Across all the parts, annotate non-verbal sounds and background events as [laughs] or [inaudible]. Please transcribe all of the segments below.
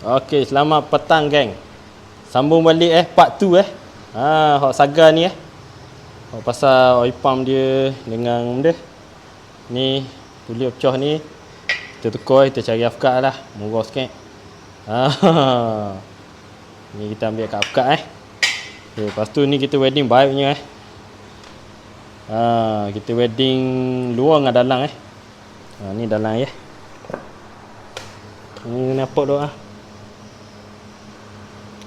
Okey, selamat petang geng. Sambung balik eh part 2 eh. Ha, hok saga ni eh. Hok pasal oil pump dia dengan benda. Ni kulit pecah ni. Kita tukar kita cari afkat lah. Murah sikit. Ha. [laughs] Ni kita ambil kat afkat eh. Okay, lepas tu ni kita wedding baiknya eh. Ha, kita wedding luar dengan dalam eh. Ha, ni dalam ya. Ni nampak doa.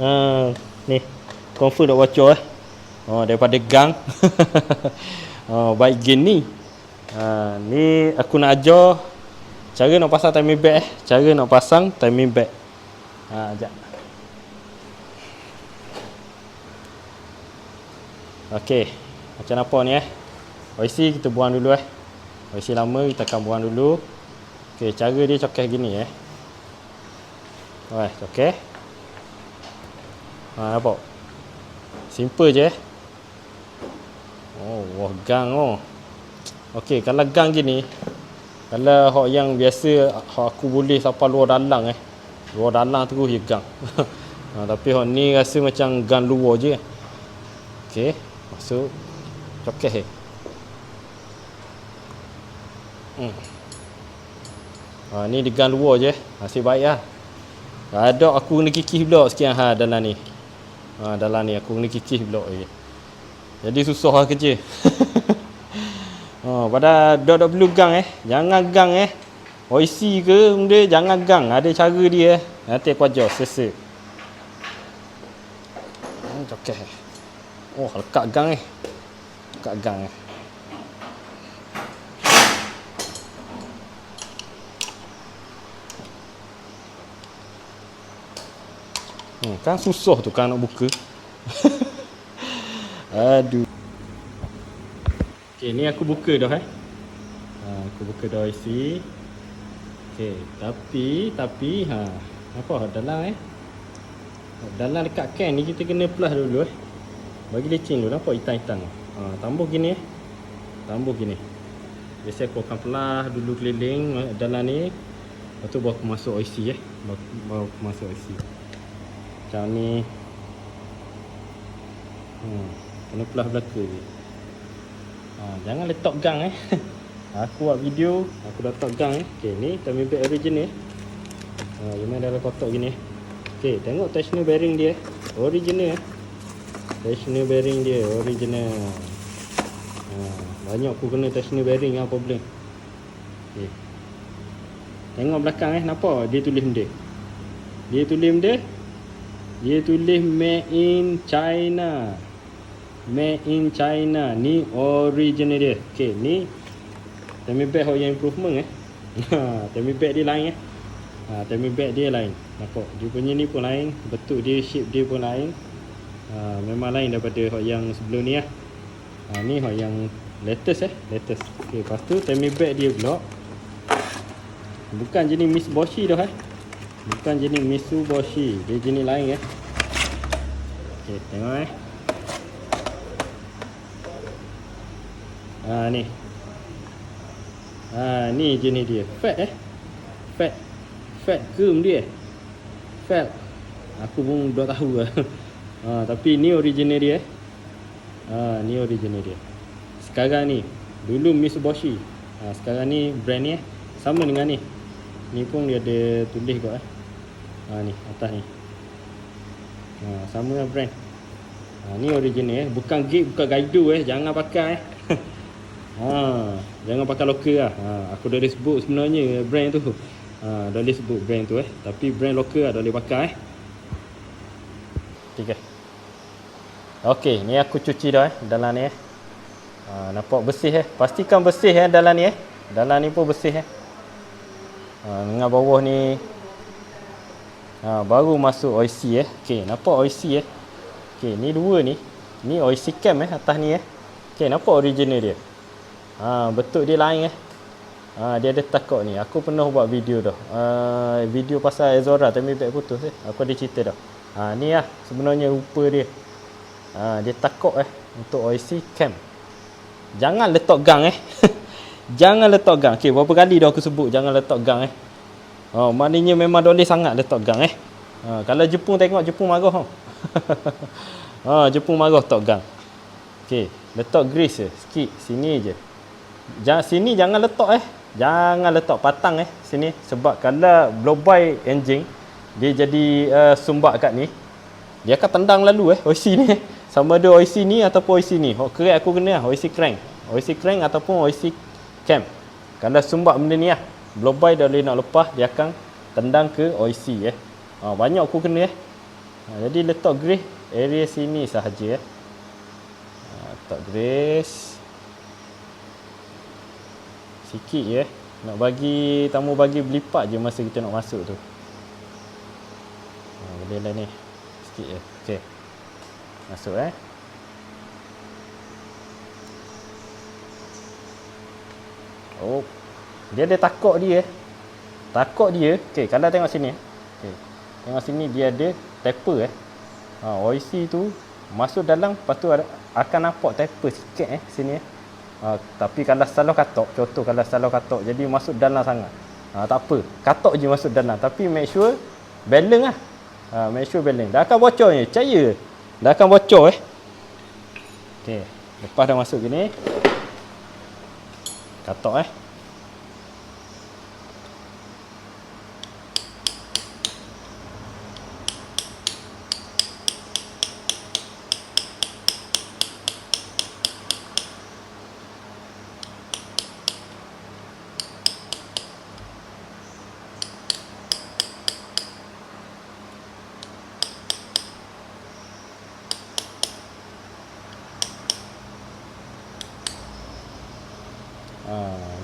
Ha, ni confirm dah bocor eh. Oh daripada gang. [laughs] oh baik gini. Ha, ni aku nak ajar cara nak pasang timing belt eh. Cara nak pasang timing belt. Ha, jap. Okey. Macam apa ni eh? OIC kita buang dulu eh. OIC lama kita akan buang dulu. Okey, cara dia cokeh gini eh. Wah, cokeh. Ha, nampak? Simple je eh. Oh, wah gang oh. Okey, kalau gang gini, kalau hok yang biasa hok aku boleh sampai luar dalang eh. Luar dalang terus je gang. [laughs] ha, tapi hok ni rasa macam gang luar je. Okey, masuk. Cokeh eh. Hmm. Ha, ni di gang luar je. Masih baik lah. Ada aku kena kikis pula sekian ha dalam ni. Ha dalam ni aku kena kikis pula lagi. Jadi susah lah kerja. [laughs] ha pada dok dok perlu gang eh. Jangan gang eh. OIC ke benda jangan gang. Ada cara dia eh. Nanti aku ajar sesa. Hmm, okey. Oh, lekat gang eh. Lekat gang eh. Hmm, kan susah tu kan nak buka. [laughs] Aduh. Okey, ni aku buka dah eh. Ha, aku buka dah IC. Okey, tapi tapi ha, apa dalam eh? Dalam dekat can ni kita kena plus dulu eh. Bagi lecing dulu nampak hitam-hitam. Ha, tambah gini eh. Tambah gini. Biasa aku akan pelah dulu keliling dalam ni. Lepas tu baru aku masuk IC eh. Baru, baru aku masuk IC macam ni. Hmm, kena pelah belaka je. Ha, jangan letak gang eh. [laughs] Aku buat video aku letak gang eh. Ok ni timing belt original eh. Ha, yang dalam kotak gini eh. Ok tengok tensioner bearing dia original eh. Tensioner bearing dia original. Ha, banyak aku kena tensioner bearing apa boleh ok tengok belakang eh. Nampak? Dia tulis benda. Dia tulis benda dia tulis made in China. Made in China. Ni original dia. Okey, ni Temi bag yang improvement eh. [laughs] Ha, bag dia lain eh. Ha, temi bag dia lain. Nampak? Dia punya ni pun lain. Bentuk dia, shape dia pun lain. Ha, memang lain daripada hot yang sebelum ni lah. Ha, ni hot yang latest eh. Latest. Okey, lepas tu temi bag dia pula. Bukan jenis Miss Boshi dah eh. Bukan jenis Mitsubishi Dia jenis lain eh. Ok tengok eh. Ha ni. Ha ni jenis dia. Fat eh. Fat Fat kem dia. Fat. Aku pun dah tahu lah. Ha, [laughs] Tapi ni original dia eh. Ha ni original dia. Sekarang ni Dulu Mitsubishi ha, Sekarang ni brand ni eh. Sama dengan ni. Ni pun dia ada tulis kot eh ha, ni atas ni. Ha, sama lah brand ha, ni original eh. Bukan gig bukan gaido eh. Jangan pakai eh. Ha, [laughs] jangan pakai lokal lah. Ha, aku dah sebut sebenarnya brand tu. Ha, dah sebut brand tu eh. Tapi brand lokal lah dah boleh pakai eh. Tiga. Ok ni aku cuci dah eh dalam ni eh. Ha, nampak bersih eh. Pastikan bersih eh dalam ni eh. Dalam ni pun bersih eh. Ha, dengan bawah ni Ha, baru masuk OIC eh. Okey, nampak OIC eh. Okey, ni dua ni. Ni OIC cam eh atas ni eh. Okey, nampak original dia. Ha, betul dia lain eh. Ha, dia ada takut ni. Aku pernah buat video dah. Uh, video pasal Ezora tapi back putus eh. Aku ada cerita dah. Ha, ni lah sebenarnya rupa dia. Ha, dia takut eh untuk OIC cam. Jangan letak gang eh. [laughs] jangan letak gang. Okey, berapa kali dah aku sebut jangan letak gang eh. Oh, maknanya memang doleh sangat letak gang eh. Ha, kalau Jepun tengok Jepun marah. [laughs] ha, Jepun marah Top Gun. Okey, letak grease je sikit sini je. Jangan sini jangan letak eh. Jangan letak patang eh sini sebab kalau blow by engine dia jadi uh, sumbat kat ni dia akan tendang lalu eh OIC ni sama ada OIC ni ataupun OIC ni hok kerek aku kena lah OIC crank OIC crank ataupun OIC cam kalau sumbat benda ni lah blow by dah boleh nak lepas dia akan tendang ke OIC eh. Ha, banyak aku kena eh. Ha, jadi letak grease area sini sahaja eh. Ha, letak grease sikit je nak bagi tamu bagi belipat je masa kita nak masuk tu. Ha, boleh lah ni sikit je. Ok masuk eh. Oh dia ada takut dia takut dia ok kalau tengok sini ok tengok sini dia ada taper eh ha, OIC tu masuk dalam lepas tu ada, akan nampak taper sikit eh sini eh Ha, tapi kalau salah katok, contoh kalau salah katok jadi masuk dalam sangat. Ha, tak apa, katok je masuk dalam. Tapi make sure balance lah. Ha, make sure balance. Dah akan bocor ni, percaya. Dah akan bocor eh. Okay, lepas dah masuk gini. Katok eh.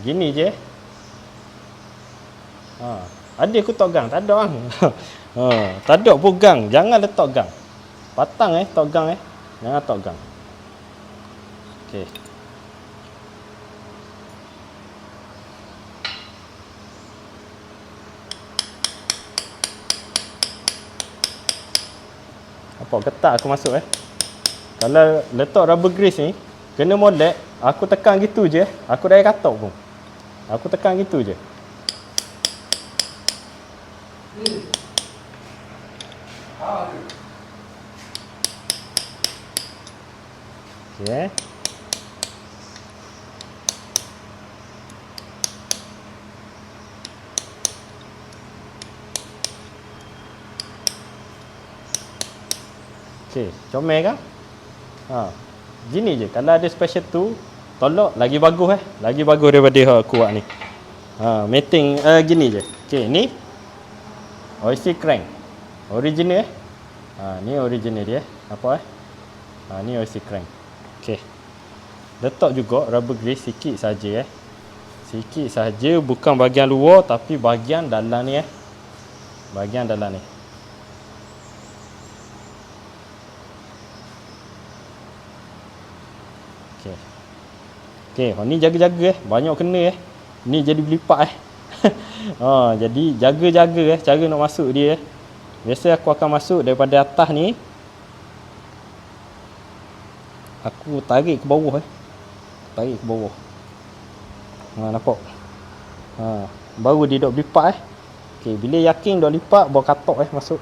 Gini je. Ha, ada aku tok gang, tak ada orang. [laughs] ha, tak ada pun gang, jangan letak gang. Patang eh tok gang eh. Jangan tok gang. Okey. Apa ketak aku masuk eh. Kalau letak rubber grease ni kena molek Aku tekan gitu je. Aku dah katok pun. Aku tekan gitu je. Okay. Okay, comel kan? Ha. Gini je. Kalau ada special tu, tolak lagi bagus eh. Lagi bagus daripada ha, kuat ni. Ha, mating uh, gini je. Okey, ni OIC crank. Original eh. Ha, ni original dia. Apa eh? Ha, ni OIC crank. Okey. Letak juga rubber grease sikit saja eh. Sikit saja bukan bahagian luar tapi bahagian dalam ni eh. Bahagian dalam ni. Okey. Okey, oh, ni jaga-jaga eh. Banyak kena eh. Ni jadi berlipat eh. ha, [laughs] jadi jaga-jaga eh cara nak masuk dia eh. Biasa aku akan masuk daripada atas ni. Aku tarik ke bawah eh. Tarik ke bawah. Ha, nampak? Ha, baru dia dok berlipat eh. Okey, bila yakin dok lipat, bawa katok eh masuk.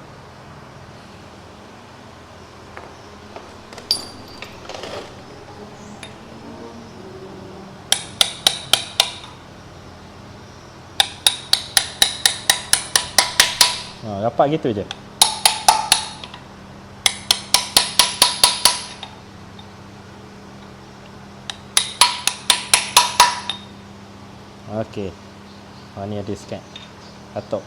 Ha, rapat gitu je. Okey. Ha ni ada sikit. Katok.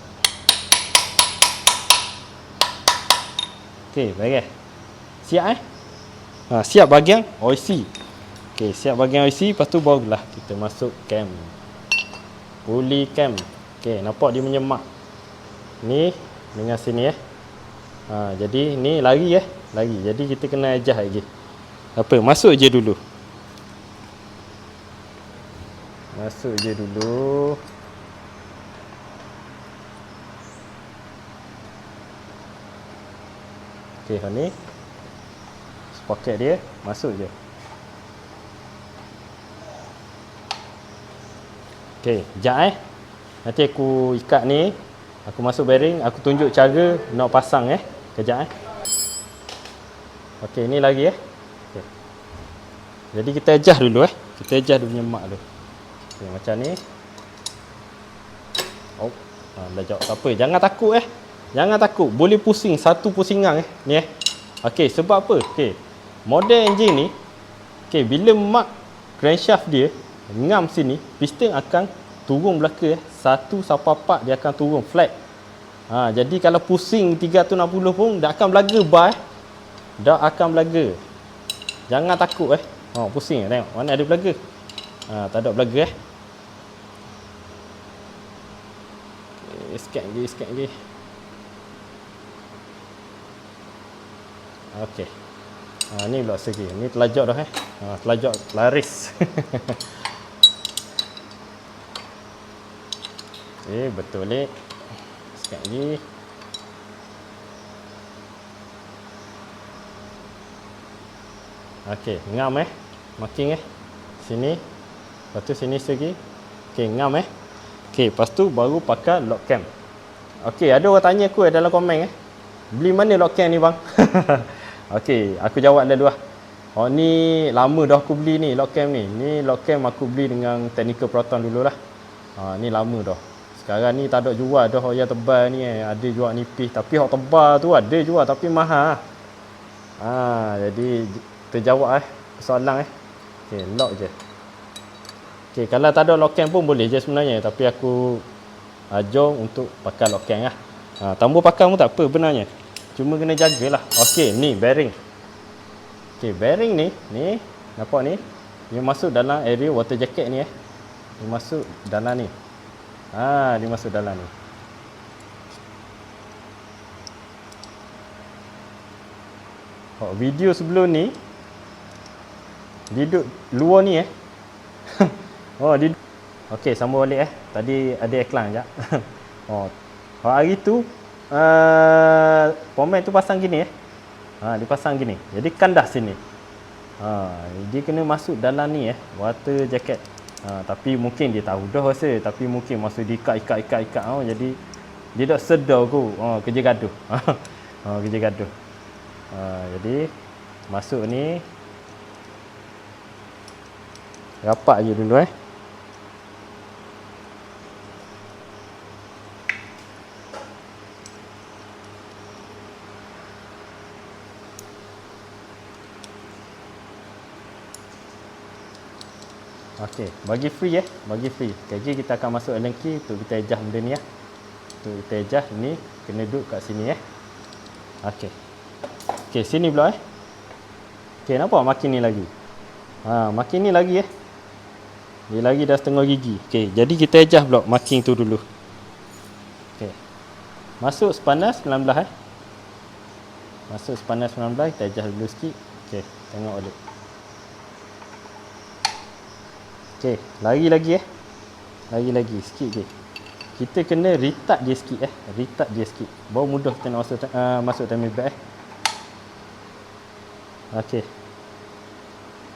Okey, baik eh. Siap eh? Ha, siap bahagian OIC. Okey, siap bahagian OIC, lepas tu barulah kita masuk cam. Pulley cam. Okey, nampak dia menyemak. Ni dengan sini eh. Ha, jadi ni lari eh, lari. Jadi kita kena adjust lagi. Apa? Masuk je dulu. Masuk je dulu. Okey, hang ni. Poket dia masuk je. Okey, jap eh. Nanti aku ikat ni Aku masuk bearing, aku tunjuk cara nak pasang eh. Kejap eh. Okey, ni lagi eh. Okay. Jadi kita adjust dulu eh. Kita adjust dia punya mak tu. Okay, macam ni. Oh, ha, dah jawab. Tak apa, jangan takut eh. Jangan takut. Boleh pusing satu pusingan eh. Ni eh. Okey, sebab apa? Okey. Model engine ni okey, bila mak crankshaft dia ngam sini, piston akan turun belaka eh. Satu sampai empat dia akan turun flat. Ha, jadi kalau pusing 360 pun dah akan belaga bar eh. Dah akan belaga. Jangan takut eh. Ha, pusing tengok mana ada belaga. Ha, tak ada belaga eh. Okay, sikit lagi, sikit lagi. Okey. Ha, ni pula segi. Ni telajak dah eh. Ha, telajak laris. [laughs] eh, betul ni. Sikit lagi. Okey, ngam eh. Marking eh. Sini. Lepas tu sini segi. Okey, ngam eh. Okey, lepas tu baru pakai lock cam. Okey, ada orang tanya aku dalam komen eh. Beli mana lock cam ni bang? [laughs] Okey, aku jawab dulu lah. Oh ni lama dah aku beli ni lock cam ni. Ni lock cam aku beli dengan Technical Proton dululah. Ha ni lama dah. Sekarang ni tak ada jual dah yang tebal ni eh. Ada jual nipis tapi hok tebal tu ada jual tapi mahal. Ha jadi terjawab eh soalan eh. Okey, lock je. Okey, kalau tak ada cam pun boleh je sebenarnya tapi aku ajar untuk pakai cam lah. Ha, tambah pakai pun tak apa benarnya. Cuma kena jagalah. Okey, ni bearing. Okey, bearing ni, ni nampak ni. Dia masuk dalam area water jacket ni eh. Dia masuk dalam ni. Ha, dia masuk dalam ni. Oh, video sebelum ni duduk luar ni eh. [laughs] oh, dia Okey, sambung balik eh. Tadi ada iklan jap. [laughs] oh. Hari tu uh, pomen tu pasang gini eh. Ha, dia pasang gini. Jadi kandah sini. Ha, dia kena masuk dalam ni eh, water jacket. Ha, tapi mungkin dia tahu dah rasa, tapi mungkin masuk diikat ikat ikat ikat oh, jadi dia dah sedar aku. Ha, kerja gaduh. [laughs] ha, kerja gaduh. Ha, jadi masuk ni rapat je dulu eh. Okey, bagi free ya, bagi free. Jadi kita akan masuk allen key untuk kita adjust benda ni ya. Untuk kita adjust ni kena duduk kat sini ya. Okey. Okey, sini pula eh. Okey, nampak makin ni lagi. Ha, makin ni lagi ya. Dia lagi dah setengah gigi. Okey, jadi kita adjust pula marking tu dulu. Okey. Masuk sepanas 19 eh. Masuk sepanas 19, kita adjust dulu sikit. Okey, tengok balik. Okey, lagi lagi eh. Lagi lagi sikit je. Kita kena retard dia sikit eh. Retard dia sikit. Baru mudah kita nak masuk uh, masuk time back eh. Okey.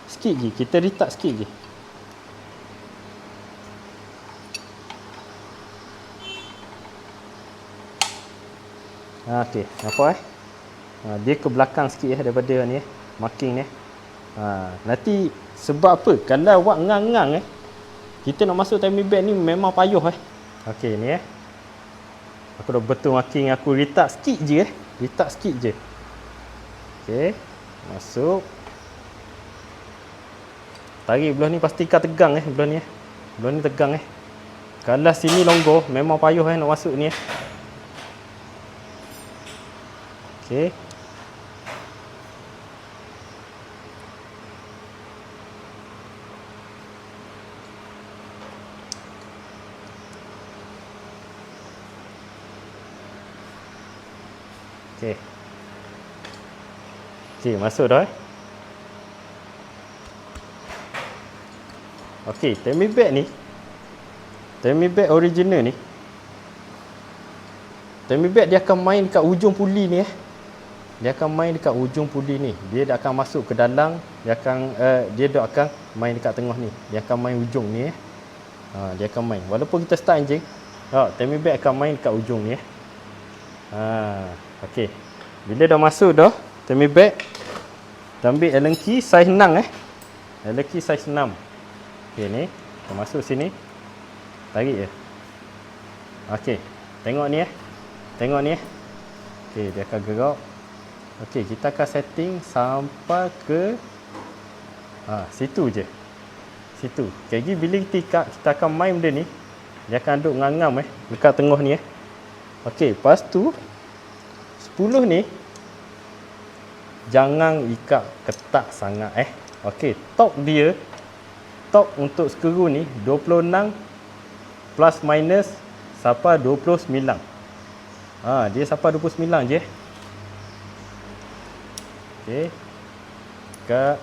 Sikit je, kita retard sikit je. Okey, nampak eh? Ha, dia ke belakang sikit eh daripada ni eh. Marking ni eh. Ha, nanti sebab apa? Kalau awak ngang-ngang eh, kita nak masuk timing belt ni memang payuh eh. Okey ni eh. Aku dah betul marking aku retard sikit je eh. Retard sikit je. Okey. Masuk. Tarik belah ni pastikan tegang eh belah ni eh. Belah ni tegang eh. Kalau sini longgar memang payuh eh nak masuk ni eh. Okey. Okey. Okey, masuk dah eh. Okey, Temi bag ni. Temi bag original ni. Temi bag dia akan main dekat ujung puli ni eh. Dia akan main dekat ujung puli ni. Dia akan masuk ke dalam, dia akan uh, dia dah akan main dekat tengah ni. Dia akan main ujung ni eh. Ha, dia akan main. Walaupun kita start enjin, Oh, timing belt akan main kat ujung ni eh. Ha, okey. Bila dah masuk dah timing belt, kita ambil Allen key saiz 6 eh. Allen key saiz 6. Okey ni, kita masuk sini. Tarik je. Okey. Tengok ni eh. Tengok ni eh. Okey, dia akan gerak. Okey, kita akan setting sampai ke ha, situ je. Situ. Jadi bila kita ikat, kita akan main benda ni. Dia akan duduk ngangam eh dekat tengah ni eh. Okey, lepas tu 10 ni jangan ikat ketat sangat eh. Okey, top dia top untuk skru ni 26 plus minus sampai 29. Ha, dia sampai 29 je. Okey. Kat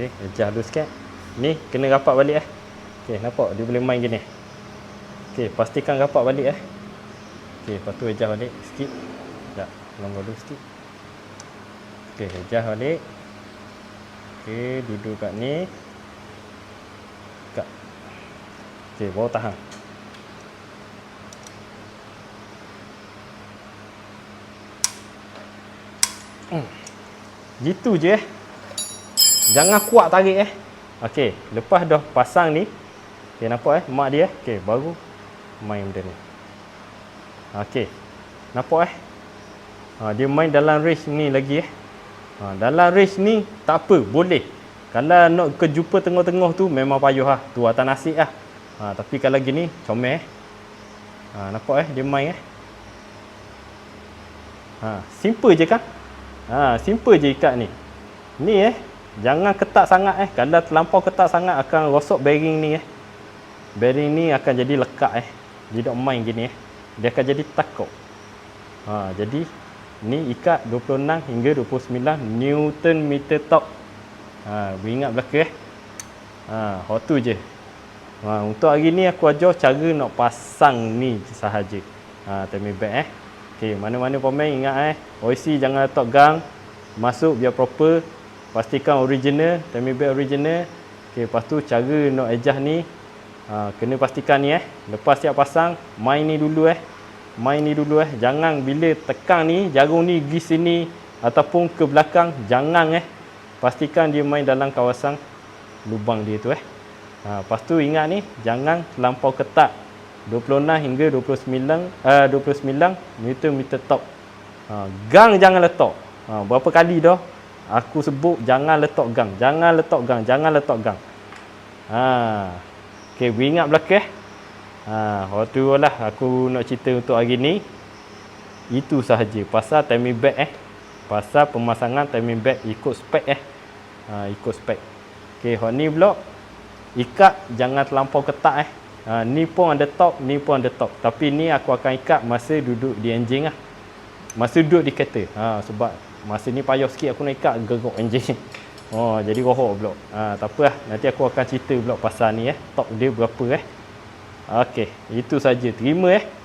Okey, adjust dulu sikit. Ni kena rapat balik eh. Okey, nampak dia boleh main gini. Okey, pastikan rapat balik eh. Okey, lepas tu adjust balik sikit. Sekejap, longgar dulu sikit. Okey, adjust balik. Okey, duduk kat ni. Kat. Okey, bawa tahan. Hmm. Gitu je eh. Jangan kuat tarik eh. Okey, lepas dah pasang ni. Okey, nampak eh mak dia. Okey, baru main benda ni. Okey. Nampak eh? Ha, dia main dalam range ni lagi eh. Ha, dalam range ni tak apa, boleh. Kalau nak kejumpa tengah-tengah tu memang payah lah. Tu atas nasib lah. Ha, tapi kalau gini, comel eh. Ha, nampak eh, dia main eh. Ha, simple je kan? Ha, simple je ikat ni. Ni eh, Jangan ketat sangat eh. Kalau terlampau ketat sangat akan rosok bearing ni eh. Bearing ni akan jadi lekat eh. Dia tak main gini eh. Dia akan jadi takut. Ha, jadi ni ikat 26 hingga 29 Newton meter top. Ha, ingat belaka eh. Ha, hot tu je. Ha, untuk hari ni aku ajar cara nak pasang ni sahaja. Ha, timing belt eh. Okey, mana-mana pemain ingat eh. OIC jangan letak gang. Masuk biar proper pastikan original timing belt original. Okey lepas tu cara nak adjust ni ha, kena pastikan ni eh. Lepas siap pasang main ni dulu eh. Main ni dulu eh. Jangan bila tekan ni jarum ni pergi sini ataupun ke belakang jangan eh. Pastikan dia main dalam kawasan lubang dia tu eh. Ha, lepas tu ingat ni jangan terlampau ketat. 26 hingga 29 uh, 29 Newton meter top. Ha, gang jangan letak. Ha, berapa kali dah Aku sebut jangan letak gang. Jangan letak gang. Jangan letak gang. Ha. Okay, ingat belakang. Ha, waktu lah aku nak cerita untuk hari ni. Itu sahaja. Pasal timing belt eh. Pasal pemasangan timing belt ikut spek eh. Ha, ikut spek. Okay, hot ni pula. Ikat jangan terlampau ketat eh. Ha, ni pun ada top, ni pun ada top. Tapi ni aku akan ikat masa duduk di engine lah. Masa duduk di kereta. Ha, sebab masa ni payah sikit aku nak ikat gerok enjin [laughs] oh jadi rohok pula ha, tak apa lah. Nanti aku akan cerita pula pasal ni eh. Top dia berapa eh. Okey, itu saja. Terima eh